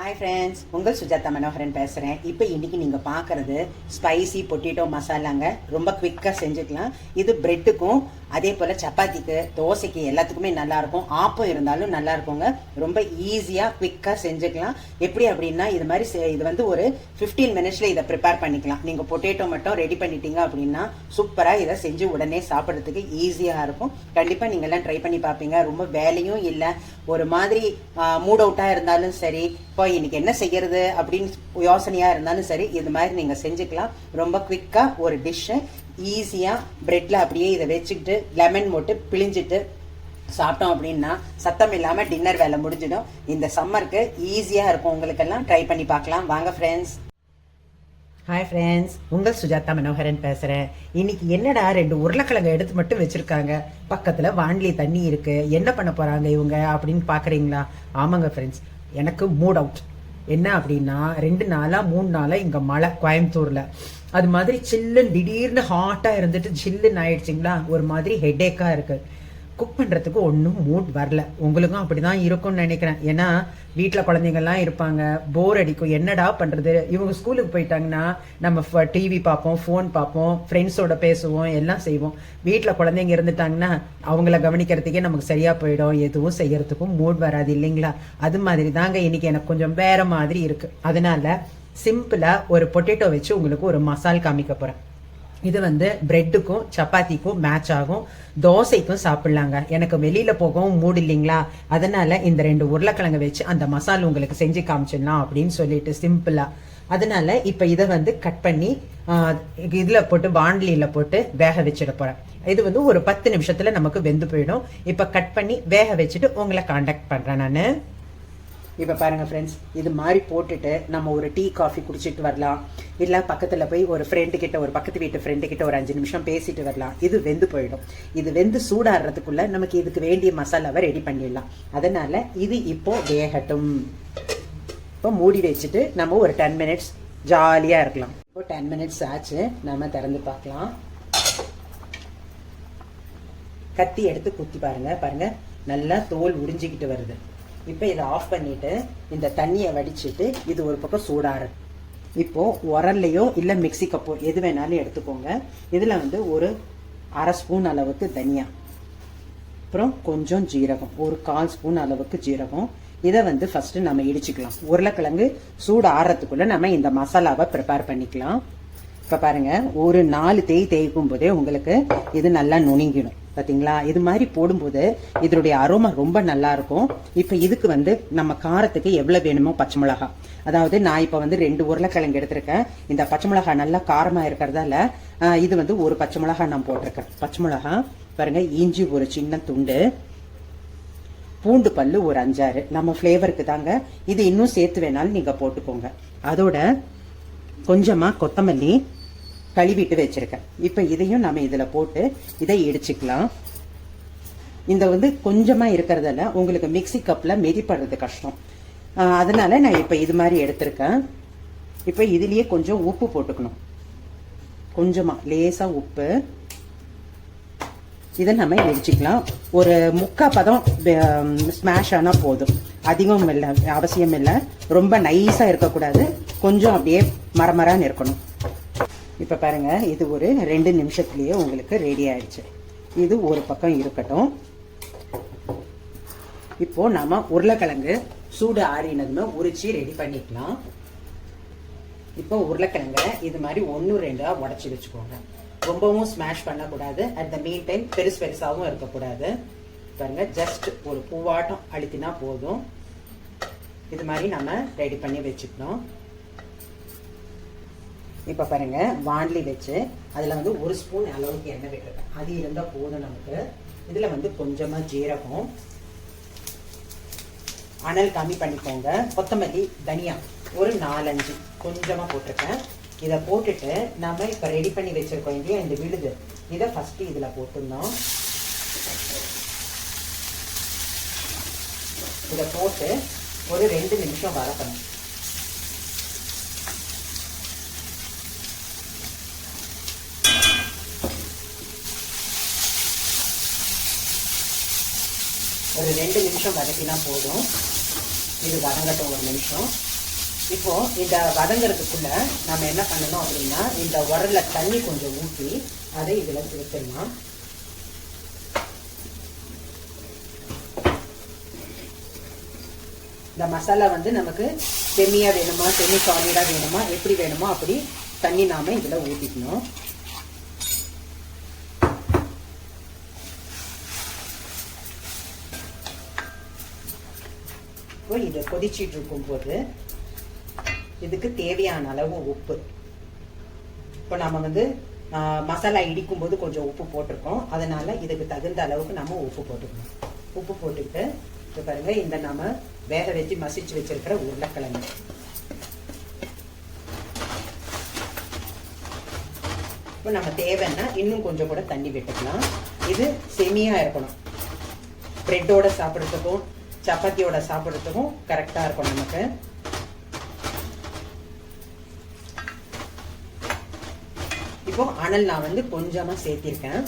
Hi friends உங்கள் சுஜாதா மனோகரன் பேசுகிறேன் இப்போ இன்னைக்கு நீங்கள் பார்க்குறது ஸ்பைசி பொட்டேட்டோ மசாலாங்க. ரொம்ப குவிக்காக செஞ்சுக்கலாம். இது பிரெட்டுக்கும் அதே போல் சப்பாத்திக்கு தோசைக்கு எல்லாத்துக்குமே நல்லாயிருக்கும். ஆப்பம் இருந்தாலும் நல்லா இருக்குங்க ரொம்ப ஈஸியாக குவிக்காக செஞ்சுக்கலாம். எப்படி அப்படின்னா இது மாதிரி செ- இது வந்து ஒரு ஃபிஃப்டீன் மினிட்ஸில் இதை ப்ரிப்பேர் பண்ணிக்கலாம். நீங்கள் பொட்டேட்டோ மட்டும் ரெடி பண்ணிட்டீங்க அப்படின்னா சூப்பராக இதை செஞ்சு உடனே சாப்பிட்றதுக்கு ஈஸியாக இருக்கும். கண்டிப்பாக நீங்கள்லாம் ட்ரை பண்ணி பார்ப்பீங்க. ரொம்ப வேலையும் இல்லை. ஒரு மாதிரி மூட் அவுட்டாக இருந்தாலும் சரி இப்போ இன்னைக்கு என்ன செய்யறது அப்படின்னு யோசனையாக இருந்தாலும் சரி இது மாதிரி நீங்கள் செஞ்சுக்கலாம். ரொம்ப குவிக்காக ஒரு டிஷ்ஷு ஈஸியாக ப்ரெட்டில் அப்படியே இதை வச்சுக்கிட்டு லெமன் போட்டு பிழிஞ்சிட்டு சாப்பிட்டோம் அப்படின்னா சத்தம் இல்லாமல் டின்னர் வேலை முடிஞ்சிடும். இந்த சம்மருக்கு ஈஸியாக இருக்கும். உங்களுக்கெல்லாம் ட்ரை பண்ணி பார்க்கலாம். வாங்க ஃப்ரெண்ட்ஸ் ஹாய் ஃப்ரெண்ட்ஸ் உங்கள் சுஜாதா மனோகரன் பேசுகிறேன் இன்னைக்கு என்னடா ரெண்டு உருளைக்கிழங்கு எடுத்து மட்டும் வச்சுருக்காங்க? பக்கத்தில் வாண்டிலி தண்ணி இருக்குது என்ன பண்ண போகிறாங்க இவங்க அப்படின்னு பார்க்குறீங்களா ஆமாங்க ஃப்ரெண்ட்ஸ் எனக்கு மூட் அவுட் என்ன அப்படின்னா ரெண்டு நாளாக மூணு நாளாக இங்கே மழை கோயம்புத்தூரில். அது மாதிரி சில்லுன்னு திடீர்னு ஹாட்டாக இருந்துட்டு சில்லுன்னு ஆயிடுச்சிங்களா? ஒரு மாதிரி ஹெட்டேக்காக இருக்குது குக் பண்ணுறதுக்கு ஒன்றும் மூட் வரல. உங்களுக்கும் அப்படி தான் இருக்கும்னு நினைக்கிறேன். ஏன்னா வீட்டில் குழந்தைங்கள்லாம் இருப்பாங்க. போர் அடிக்கும். என்னடா பண்ணுறது இவங்க ஸ்கூலுக்கு போயிட்டாங்கன்னா நம்ம டிவி பார்ப்போம் ஃபோன் பார்ப்போம் ஃப்ரெண்ட்ஸோட பேசுவோம் எல்லாம் செய்வோம். வீட்டில் குழந்தைங்க இருந்துட்டாங்கன்னா அவங்கள கவனிக்கிறதுக்கே நமக்கு சரியாக போயிடும். எதுவும் செய்யறதுக்கும் மூட் வராது இல்லைங்களா? அது மாதிரி தாங்க இன்னைக்கு எனக்கு கொஞ்சம் வேற மாதிரி இருக்குது அதனால சிம்பிளாக ஒரு பொட்டேட்டோ வச்சு உங்களுக்கு ஒரு மசால் காமிக்க போகிறேன் இது வந்து பிரெட்டுக்கும் சப்பாத்திக்கும் மேட்ச் ஆகும். தோசைக்கும் சாப்பிட்லாங்க. எனக்கு வெளியில போகவும் மூடு இல்லைங்களா? அதனால இந்த ரெண்டு உருளைக்கிழங்கு வச்சு அந்த மசாலா உங்களுக்கு செஞ்சு காமிச்சிடலாம் அப்படின்னு சொல்லிட்டு சிம்பிளா அதனால இப்ப இதை வந்து கட் பண்ணி இதில் இதுல போட்டு பாண்ட்லியில போட்டு வேக வச்சிட போறேன். இது வந்து ஒரு பத்து நிமிஷத்துல நமக்கு வெந்து போயிடும். இப்ப கட் பண்ணி வேக வச்சுட்டு உங்களை காண்டாக்ட் பண்றேன் நான். இப்போ பாருங்கள் ஃப்ரெண்ட்ஸ் இது மாதிரி போட்டுட்டு நம்ம ஒரு டீ காஃபி குடிச்சிட்டு வரலாம். இல்லை பக்கத்தில் போய் ஒரு ஃப்ரெண்டுக்கிட்ட ஒரு பக்கத்து வீட்டு ஃப்ரெண்டுக்கிட்ட ஒரு அஞ்சு நிமிஷம் பேசிட்டு வரலாம். இது வெந்து போயிடும். இது வெந்து சூடாடுறதுக்குள்ளே நமக்கு இதுக்கு வேண்டிய மசாலாவை ரெடி பண்ணிடலாம். அதனால் இது இப்போது வேகட்டும். இப்போ மூடி வச்சுட்டு நம்ம ஒரு டென் மினிட்ஸ் ஜாலியாக இருக்கலாம். இப்போ டென் மினிட்ஸ் ஆச்சு. நம்ம திறந்து பார்க்கலாம். கத்தி எடுத்து குத்தி பாருங்க. பாருங்க. நல்லா தோல் உறிஞ்சிக்கிட்டு வருது. இப்போ இதை ஆஃப் பண்ணிட்டு இந்த தண்ணியை வடிச்சிட்டு இது ஒரு பக்கம் சூடாரு. இப்போ உரல்லையோ இல்லை மிக்ஸி கப்போ எது வேணாலும் எடுத்துக்கோங்க. இதில் வந்து ஒரு அரை ஸ்பூன் அளவுக்கு தனியா. அப்புறம் கொஞ்சம் ஜீரகம் ஒரு கால் ஸ்பூன் அளவுக்கு ஜீரகம். இதை வந்து ஃபஸ்ட்டு நம்ம இடிச்சுக்கலாம். உருளைக்கிழங்கு சூடு ஆறுறதுக்குள்ள நம்ம இந்த மசாலாவை ப்ரிப்பேர் பண்ணிக்கலாம். இப்போ பாருங்க ஒரு நாலு தேய் தேய்க்கும் போதே உங்களுக்கு இது நல்லா நுணுங்கிடும். பார்த்தீங்களா இது மாதிரி போடும்போது இதனுடைய அரோமா ரொம்ப நல்லா இருக்கும் இப்போ இதுக்கு வந்து நம்ம காரத்துக்கு எவ்வளோ வேணுமோ பச்சை மிளகாய் அதாவது நான் இப்போ வந்து ரெண்டு உருளைக்கிழங்கு எடுத்திருக்கேன். இந்த பச்சை மிளகா நல்லா காரமாக இருக்கிறதால இது வந்து ஒரு பச்சை மிளகாய் நான் போட்டிருக்கேன். பச்சை மிளகா பாருங்க இஞ்சி ஒரு சின்ன துண்டு பூண்டு பல்லு ஒரு அஞ்சாறு. நம்ம ஃப்ளேவருக்கு தாங்க. இது இன்னும் சேர்த்து வேணாலும் நீங்கள் போட்டுக்கோங்க. அதோட கொஞ்சமாக கொத்தமல்லி கழுவிட்டு வச்சிருக்கேன். இப்போ இதையும் நம்ம இதில் போட்டு இதை இடிச்சுக்கலாம். இந்த வந்து கொஞ்சமாக இருக்கிறதால உங்களுக்கு மிக்ஸி கப்பில் மெதிப்படுறது கஷ்டம். அதனால நான் இப்போ இது மாதிரி எடுத்திருக்கேன். இப்போ இதுலேயே கொஞ்சம் உப்பு போட்டுக்கணும். கொஞ்சமாக லேசாக உப்பு. இதை நம்ம இடிச்சுக்கலாம். ஒரு முக்கா பதம் ஸ்மாஷ் ஆனால் போதும். அதிகம் இல்லை அவசியம் இல்லை. ரொம்ப நைஸாக இருக்கக்கூடாது. கொஞ்சம் அப்படியே மரமரான்னு இருக்கணும். இப்போ பாருங்கள் இது ஒரு ரெண்டு நிமிஷத்துலேயே உங்களுக்கு ரெடி ஆயிடுச்சு. இது ஒரு பக்கம் இருக்கட்டும். இப்போ நாம் உருளைக்கிழங்கு சூடு ஆறினதுமே உரிச்சு ரெடி பண்ணிக்கலாம். இப்போ உருளைக்கிழங்க இது மாதிரி ஒன்று ரெண்டாக உடச்சி வச்சுக்கோங்க. ரொம்பவும் ஸ்மாஷ் பண்ணக்கூடாது. அட் த மீன் டைம் பெருசு பெருசாகவும் இருக்கக்கூடாது. பாருங்க ஜஸ்ட் ஒரு பூவாட்டம் அழுத்தினா போதும். இது மாதிரி நம்ம ரெடி பண்ணி வச்சுக்கணும். இப்போ பாருங்க வாண்லி வச்சு அதில் வந்து ஒரு ஸ்பூன் அளவுக்கு எண்ணெய் விட்டுருக்கேன் அது இருந்தால் போதும் நமக்கு. இதில் வந்து கொஞ்சமாக ஜீரகம். அனல் கம்மி பண்ணிக்கோங்க. கொத்தமல்லி தனியா. ஒரு நாலஞ்சு. கொஞ்சமாக போட்டிருக்கேன். இதை போட்டுட்டு நம்ம இப்போ ரெடி பண்ணி வச்சிருக்கோம் இல்லையா இந்த விழுது. இதை ஃபஸ்ட்டு இதில் போட்டுருந்தோம் இதை போட்டு ஒரு ரெண்டு நிமிஷம் வரப்பணும் ஒரு ரெண்டு நிமிஷம் வதக்கினா போதும். இது வதங்கட்டும் ஒரு நிமிஷம். இப்போ இந்த வதங்கறதுக்குள்ள நம்ம என்ன பண்ணணும் அப்படின்னா இந்த உரல்ல தண்ணி கொஞ்சம் ஊற்றி அதை இதில் சேர்த்துடலாம். இந்த மசாலா வந்து நமக்கு செம்மியா வேணுமா செமி சாலிடா வேணுமா எப்படி வேணுமோ அப்படி தண்ணி நாம இதுல ஊற்றிக்கணும் இப்போ இது கொதிச்சிட்டு இருக்கும் போது இதுக்கு தேவையான அளவு உப்பு. இப்போ நம்ம வந்து மசாலா இடிக்கும் போது கொஞ்சம் உப்பு போட்டிருக்கோம். அதனால இதுக்கு தகுந்த அளவுக்கு நம்ம உப்பு போட்டுக்கணும். உப்பு போட்டுக்கிட்டு இப்போ பாருங்க இந்த நம்ம வேக வச்சு மசிச்சு வச்சிருக்கிற உருளைக்கிழங்கு. இப்போ நம்ம தேவைன்னா இன்னும் கொஞ்சம் கூட தண்ணி விட்டுக்கலாம். இது செமியா இருக்கணும். பிரெட்டோட சாப்பிட்றதுக்கும் சப்பாத்தியோட சாப்பிட்றதுக்கும் கரெக்டாக இருக்கும் நமக்கு. இப்போ அனல் நான் வந்து கொஞ்சமாக சேர்த்திருக்கேன்.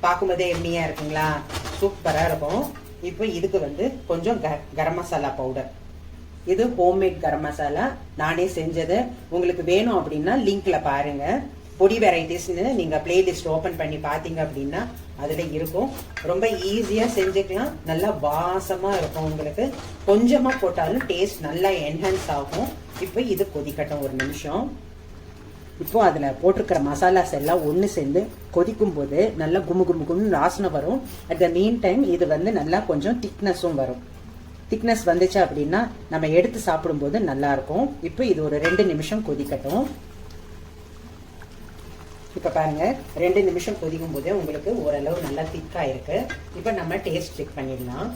பார்க்கும்போதே எம்மியா இருக்குங்களா? சூப்பராக இருக்கும். இப்போ இதுக்கு வந்து கொஞ்சம் க- கரம் மசாலா பவுடர் இது ஹோம்மேட் கரம் மசாலா. நானே செஞ்சது. உங்களுக்கு வேணும் அப்படின்னா லிங்க்ல பாருங்கள் பொடி வெரைட்டிஸ்னு நீங்கள் பிளேலிஸ்ட் ஓப்பன் பண்ணி பார்த்தீங்க அப்படின்னா அதில் இருக்கும். ரொம்ப ஈஸியாக செஞ்சுக்கலாம். நல்லா வாசமாக இருக்கும் உங்களுக்கு. கொஞ்சமாக போட்டாலும் டேஸ்ட் நல்லா என்ஹான்ஸ் ஆகும். இப்போ இது கொதிக்கட்டும் ஒரு நிமிஷம். இப்போ அதில் போட்டிருக்கிற மசாலாஸ் எல்லாம் ஒன்று சேர்ந்து கொதிக்கும் போது நல்லா குமு கும்மு கும்னு வாசனை வரும். அட் த மீன் டைம் இது வந்து நல்லா கொஞ்சம் திக்னஸும் வரும். திக்னஸ் வந்துச்சு அப்படின்னா நம்ம எடுத்து சாப்பிடும்போது நல்லாயிருக்கும் இப்போ இது ஒரு ரெண்டு நிமிஷம் கொதிக்கட்டும். இப்போ பாருங்கள் ரெண்டு நிமிஷம் கொதிக்கும் போதே உங்களுக்கு ஓரளவு நல்லா திக்காக இருக்கு. இப்போ நம்ம டேஸ்ட் செக் பண்ணிடலாம்.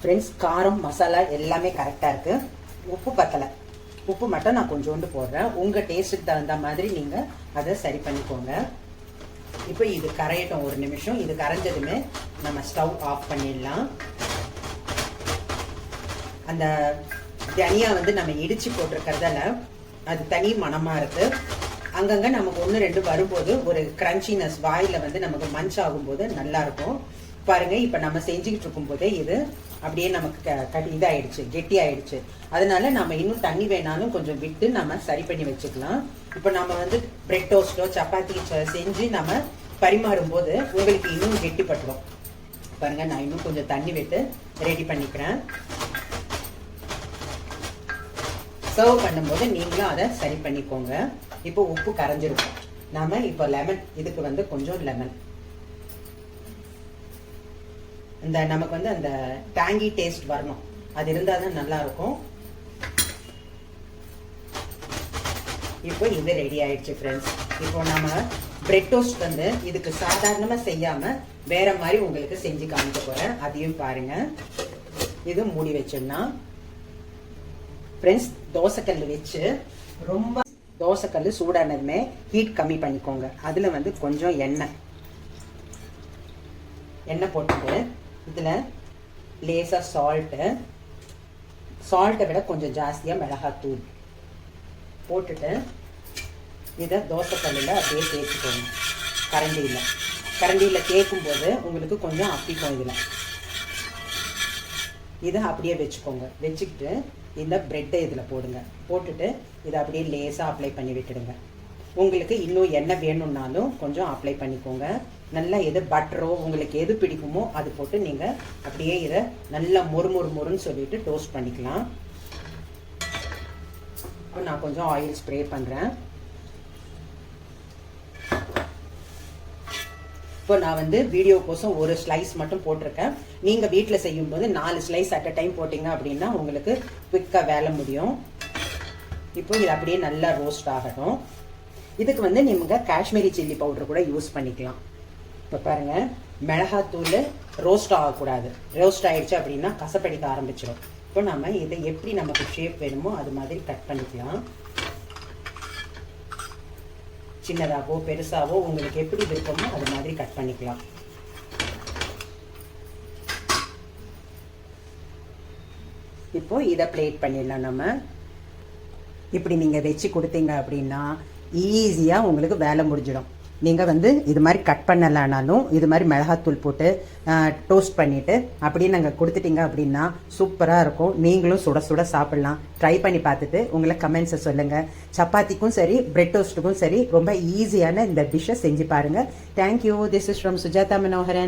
ஃப்ரெண்ட்ஸ் காரம் மசாலா எல்லாமே கரெக்டாக இருக்கு. உப்பு பத்தலை. உப்பு மட்டும் நான் கொஞ்சோண்டு போடுறேன். உங்கள் டேஸ்ட்டுக்கு தகுந்த மாதிரி நீங்கள் அதை சரி பண்ணிக்கோங்க. இப்போ இது கரையட்டும் ஒரு நிமிஷம். இது கரைஞ்சதுமே நம்ம ஸ்டவ் ஆஃப் பண்ணிடலாம். அந்த தனியா வந்து நம்ம இடிச்சு போட்டிருக்கிறதால அது தனி மணமா இருக்கு. அங்கங்க நமக்கு ஒன்று ரெண்டு வரும்போது ஒரு கிரன்ச்சினஸ் வாயில வந்து நமக்கு மஞ்ச் ஆகும்போது நல்லா இருக்கும். பாருங்க இப்ப நம்ம செஞ்சுக்கிட்டு இருக்கும் போதே இது அப்படியே நமக்கு க- கட்டி இதாயிடுச்சு கெட்டி ஆயிடுச்சு அதனால நம்ம இன்னும் தண்ணி வேணாலும் கொஞ்சம் விட்டு நம்ம சரி பண்ணி வச்சுக்கலாம். இப்போ நம்ம வந்து பிரெட் டோஸ்டோ சப்பாத்தி செஞ்சு நம்ம பரிமாறும் போது உங்களுக்கு இன்னும் கெட்டிப்பட்டுரும். பாருங்க நான் இன்னும் கொஞ்சம் தண்ணி விட்டு ரெடி பண்ணிக்கிறேன். சர்வ் பண்ணும்போது நீங்களும் அதை சரி பண்ணிக்கோங்க. இப்போ உப்பு கரைஞ்சிருக்கும். நாம இப்போ லெமன் இதுக்கு வந்து கொஞ்சம் லெமன் இந்த நமக்கு வந்து அந்த டேங்கி டேஸ்ட் வரணும். அது இருந்தால் தான் நல்லா இருக்கும் இப்போ இது ரெடி ஆயிடுச்சு ஃப்ரெண்ட்ஸ் இப்போ நம்ம பிரெட் டோஸ்ட் வந்து இதுக்கு சாதாரணமாக செய்யாம வேற மாதிரி உங்களுக்கு செஞ்சு காமிக்க போறேன். அதையும் பாருங்க. இது மூடி வச்சிடலாம். ஃப்ரெண்ட்ஸ் தோசைக்கல் வச்சு ரொம்ப தோசைக்கல் சூடானதுமே ஹீட் கம்மி பண்ணிக்கோங்க. அதில் வந்து கொஞ்சம் எண்ணெய். எண்ணெய் போட்டுட்டு இதில் லேசாக சால்ட்டு சால்ட்டை விட கொஞ்சம் ஜாஸ்தியாக மிளகாத்தூள் போட்டுட்டு இதை தோசைக்கல்லில் அப்படியே தேய்ச்சிக்கோங்க. கரண்டியில். கரண்டியில் தேய்க்கும் போது உங்களுக்கு கொஞ்சம் அப்பிக்கும் இதில். இதை அப்படியே வச்சுக்கோங்க. வச்சுக்கிட்டு இந்த பிரெட்டை இதில் போடுங்க. போட்டுட்டு இதை அப்படியே லேசாக அப்ளை பண்ணி விட்டுடுங்க. உங்களுக்கு இன்னும் என்ன வேணும்னாலும் கொஞ்சம் அப்ளை பண்ணிக்கோங்க. நல்லா எது பட்டரோ உங்களுக்கு எது பிடிக்குமோ அது போட்டு நீங்கள் அப்படியே இதை நல்லா மொறு மொறு மொறுன்னு சொல்லிட்டு டோஸ்ட் பண்ணிக்கலாம். இப்போ நான் கொஞ்சம் ஆயில் ஸ்ப்ரே பண்ணுறேன் இப்போ நான் வந்து வீடியோ கோசம் ஒரு ஸ்லைஸ் மட்டும் போட்டிருக்கேன். நீங்கள் வீட்டில் செய்யும்போது நாலு ஸ்லைஸ் அட் அ டைம் போட்டிங்க அப்படின்னா உங்களுக்கு குவிக்காக வேலை முடியும். இப்போ இது அப்படியே நல்லா ரோஸ்ட் ஆகட்டும். இதுக்கு வந்து நீங்கள் காஷ்மீரி சில்லி பவுடர் கூட யூஸ் பண்ணிக்கலாம். இப்போ பாருங்க மிளகாத்தூள் ரோஸ்ட் ஆகக்கூடாது. ரோஸ்ட் ஆயிடுச்சு அப்படின்னா கசப்படிக்க ஆரம்பிச்சிடும் இப்போ நம்ம இதை எப்படி நமக்கு ஷேப் வேணுமோ அது மாதிரி கட் பண்ணிக்கலாம். சின்னதாகவோ பெருசாகவோ உங்களுக்கு எப்படி விருப்பமோ அது மாதிரி கட் பண்ணிக்கலாம். இப்போ இதை பிளேட் பண்ணிடலாம் நம்ம. இப்படி நீங்கள் வச்சு கொடுத்தீங்க அப்படின்னா ஈஸியாக உங்களுக்கு வேலை முடிஞ்சிடும். நீங்கள் வந்து இது மாதிரி கட் பண்ணலைனாலும் இது மாதிரி மிளகாத்தூள் போட்டு டோஸ்ட் பண்ணிவிட்டு அப்படியே நாங்கள் கொடுத்துட்டீங்க அப்படின்னா சூப்பராக இருக்கும். நீங்களும் சுட சுட சாப்பிட்லாம். ட்ரை பண்ணி பார்த்துட்டு உங்களை கமெண்ட்ஸை சொல்லுங்கள் சப்பாத்திக்கும் சரி பிரெட் டோஸ்ட்டுக்கும் சரி ரொம்ப ஈஸியான இந்த டிஷ்ஷை செஞ்சு பாருங்கள் thank you this is from Sujatha Manoharan